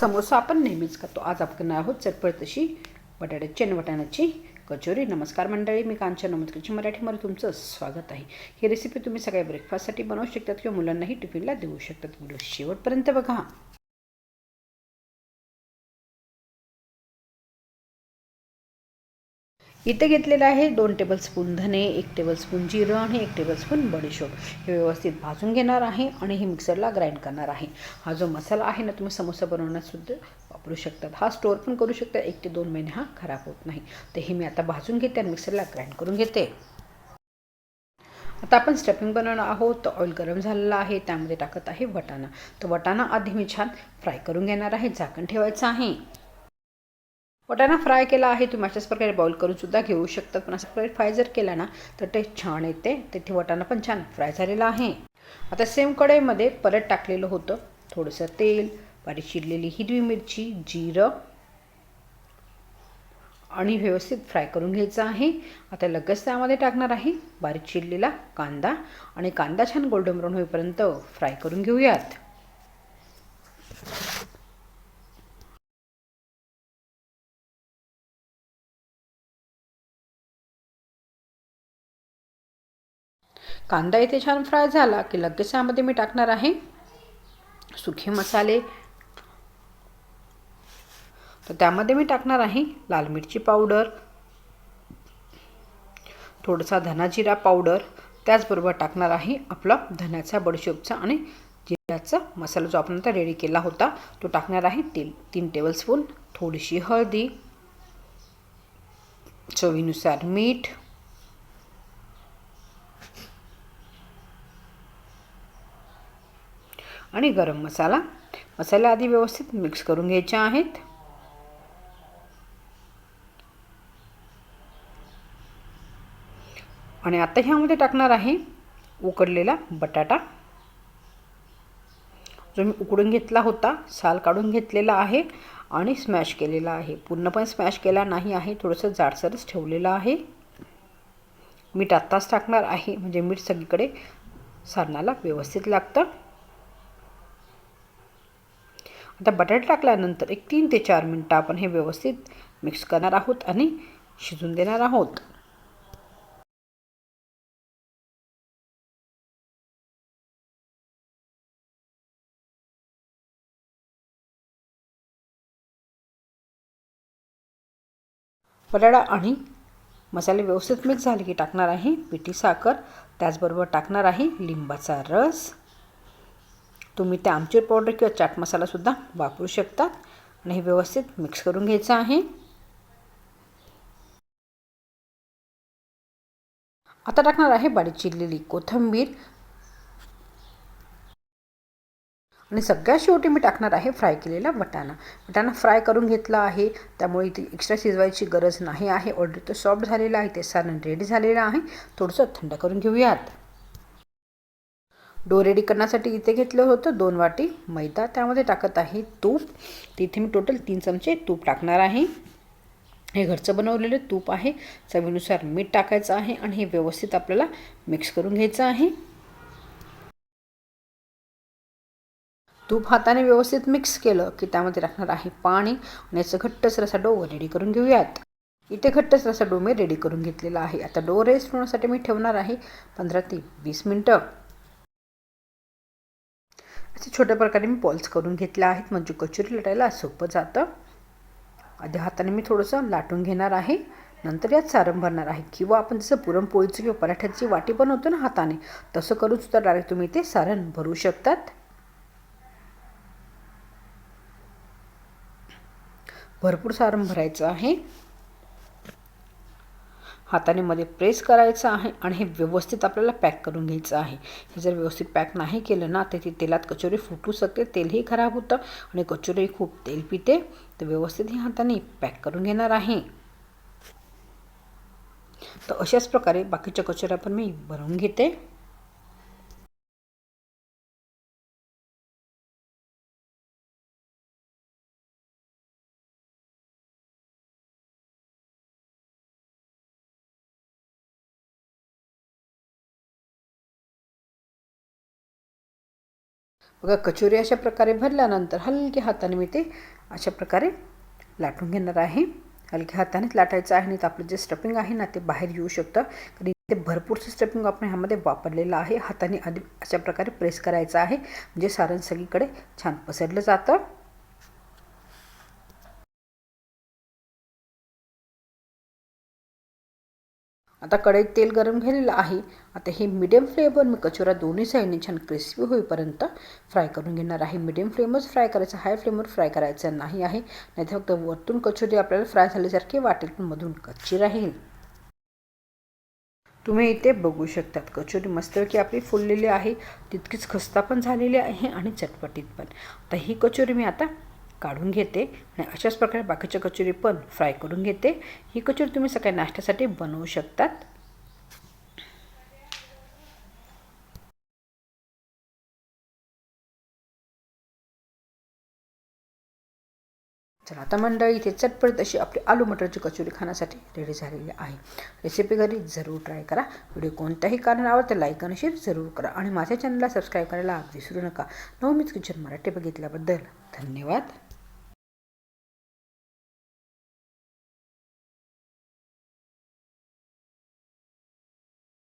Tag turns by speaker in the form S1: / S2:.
S1: समोसा आपण नेहमीच खातो. आज आपण आहोत चटपट तशी बटाट्याची आणि वाटाण्याची कचोरी. नमस्कार मंडळी मी कांचन नमस्कारची मराठीमध्ये तुमचं स्वागत आहे. ही रेसिपी तुम्ही सगळ्या ब्रेकफास्टसाठी बनवू शकतात किंवा मुलांनाही टिफिनला देऊ शकतात. व्हिडिओ शेवटपर्यंत बघा. इथे घेतलेलं आहे दोन टेबलस्पून धने एक टेबलस्पून जिरं आणि एक टेबलस्पून बडीशोप. हे व्यवस्थित भाजून घेणार आहे आणि हे मिक्सरला ग्राइंड करणार आहे. हा जो मसाला आहे ना तुम्ही समोसा बनवण्यासुद्धा वापरू शकतात. हा स्टोअर पण करू शकता. एक ते दोन महिने हा खराब होत नाही. तर हे मी आता भाजून घेते आणि मिक्सरला ग्राइंड करून घेते. आता आपण स्टफिंग बनवणार आहोत. तर ऑइल गरम झालेलं आहे. त्यामध्ये टाकत आहे वटाणा. तर वटाणा आधी मी छान फ्राय करून घेणार आहे. झाकण ठेवायचं आहे. वटाणा फ्राय केला आहे तुम्ही अशाच प्रकारे बॉईल करूनसुद्धा घेऊ शकतात. पण अशा प्रकारे फ्राय जर केला ना तर टेस्ट छान येते. तिथे वटाणा पण छान फ्राय झालेला आहे. आता सेम कढईमध्ये परत टाकलेलं होतं थोडंसं तेल बारीक चिरलेली हिरवी मिरची जिरं आणि व्यवस्थित फ्राय करून घ्यायचं आहे. आता लगेच त्यामध्ये टाकणार आहे बारीक चिरलेला कांदा. आणि कांदा छान गोल्डन ब्राऊन होईपर्यंत फ्राय करून घेऊयात. कांदा इथे छान फ्राय झाला की लगेच यामध्ये मी टाकणार आहे सुखे मसाले. तर त्यामध्ये मी टाकणार आहे लाल मिरची पावडर थोडासा धना जिरा पावडर त्याचबरोबर टाकणार आहे आपला धन्याचा बडशोपचा आणि जिऱ्याचा मसाला जो आपण आता रेडी केला होता तो टाकणार आहे तेल तीन टेबलस्पून थोडीशी हळदी चवीनुसार मीठ आणि गरम मसाला. मसाले आधी व्यवस्थित मिक्स करून घ्यायचे आहेत. आणि आता ह्यामध्ये टाकणार आहे उकडलेला बटाटा. जो मी उकडून घेतला होता साल काढून घेतलेला आहे आणि स्मॅश केलेला आहे. पूर्णपणे स्मॅश केला नाही आहे थोडंसं जाडसरच ठेवलेलं आहे. मीठ आत्ताच टाकणार आहे म्हणजे मीठ सगळीकडे सारणाला व्यवस्थित लागतं. आता बटाटा टाकल्यानंतर एक तीन ते चार मिनटं आपण हे व्यवस्थित मिक्स करणार आहोत आणि शिजून देणार आहोत. बटाटा आणि मसाले व्यवस्थित मिक्स झाले की टाकणार आहे. पिठी साखर त्याचबरोबर टाकणार आहे लिंबाचा रस. तुम्ही ते आमचूर पावडर किंवा चाट मसालासुद्धा वापरू शकतात. आणि हे व्यवस्थित मिक्स करून घ्यायचं आहे. आता टाकणार आहे बारीक चिरलेली कोथिंबीर. आणि सगळ्यात शेवटी मी टाकणार आहे फ्राय केलेला वटाणा. वटाणा फ्राय करून घेतला आहे. त्यामुळे इथे एक्स्ट्रा शिजवायची गरज नाही आहे. ऑलरेडी तो सॉफ्ट झालेला आहे. ते सारण रेडी झालेलं आहे. थोडंसं थंड करून घेऊयात. डो रेडी करण्यासाठी इथे घेतलं होतं. दोन वाटी मैदा. त्यामध्ये टाकत आहे तूप. तिथे मी टोटल तीन चमचे तूप टाकणार आहे. हे घरचं बनवलेलं तूप आहे. चवीनुसार मीठ टाकायचं आहे आणि हे व्यवस्थित आपल्याला मिक्स करून घ्यायचं आहे. तूप हाताने व्यवस्थित मिक्स केलं की त्यामध्ये टाकणार आहे पाणी आणि याचं घट्टसर असा डो रेडी करून घेऊयात. इथे घट्टसर असा डो मी रेडी करून घेतलेला आहे. आता डो रेस्ट होण्यासाठी मी ठेवणार आहे पंधरा ते वीस मिनटं. असे छोट्या प्रकारे मी पॉल्स करून घेतल्या आहेत. म्हणजे कचोरी लटायला सोपं जातं. आधी हाताने मी थोडंसं लाटून घेणार आहे. नंतर यात सारण भरणार आहे. किंवा आपण जसं पुरणपोळीचं किंवा पराठ्याची वाटी बनवतो ना हाताने तसं करून सुद्धा डायरेक्ट तुम्ही ते सारण भरू शकतात. भरपूर सारण भरायचं आहे. हाताने मध्ये प्रेस करायचं आहे आणि हे व्यवस्थित आपल्याला पॅक करून घ्यायचं आहे. हे जर व्यवस्थित पॅक नाही केलं ना तर ती तेलात कचोरी फुटू शकते तेलही खराब होतं आणि कचोरी खूप तेल पिते. तर व्यवस्थित हे हाताने पॅक करून घेणार आहे. तर अशाच प्रकारे बाकीच्या कचोऱ्या पण मी भरून घेते. बघा कचोरी अशा प्रकारे भरल्यानंतर हलक्या हाताने मी ते अशा प्रकारे लाटून घेणार आहे. हलक्या हातानेच लाटायचं आहे नाही तर आपलं जे स्टफिंग आहे ना ते बाहेर येऊ शकतं. कारण ते भरपूरचं स्टफिंग आपण ह्यामध्ये वापरलेलं आहे. हाताने आधी अशा प्रकारे प्रेस करायचं आहे. म्हणजे सारण सगळीकडे छान पसरलं जातं. आता कढईत तेल गरम झालेलं आहे. आता हे मिडियम फ्लेमवर मी कचोरा दोन्ही साईडने छान क्रिस्पी होईपर्यंत फ्राय करून घेणार आहे. मिडियम फ्लेमच फ्राय करायचं हाय फ्लेमवर फ्राय करायचं नाही आहे. नाहीतर फक्त वरतून कचोरी आपल्याला फ्राय झाल्यासारखी वाटेल पण मधून कच्ची राहील. तुम्ही इथे बघू शकतात कचोरी मस्तपैकी आपली फुललेली आहे. तितकीच खस्ता पण झालेली आहे आणि चटपटीत पण. तर ही कचोरी मी आता काढून घेते आणि अशाच प्रकारे बाकीच्या कचोरी पण फ्राय करून घेते. ही कचोरी तुम्ही सकाळी नाश्त्यासाठी बनवू शकतात. चला आता मंडळी इथे चटपट अशी आपली आलू मटरची कचोरी खाण्यासाठी रेडी झालेली आहे. रेसिपी घरी जरूर ट्राय करा. व्हिडिओ कोणत्याही कारण आवडते लाईक आणि शेअर जरूर करा. आणि माझ्या चॅनलला सबस्क्राईब करायला विसरू नका. नवमीच किचन मराठी बघितल्याबद्दल धन्यवाद.